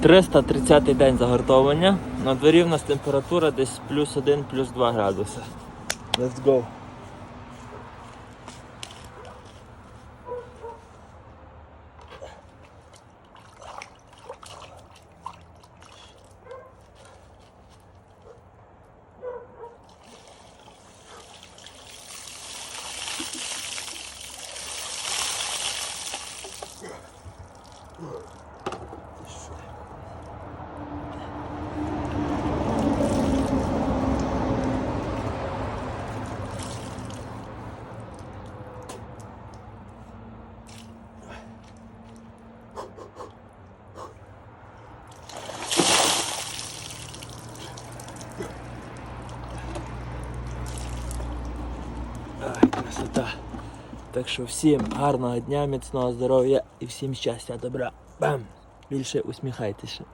330 день загортовування. На дворі в нас температура десь плюс 1, плюс 2 градуси. Let's go. Ай, красота. Так що всім гарного дня, міцного здоров'я і всім щастя, добра. Бам! Більше усміхайтеся.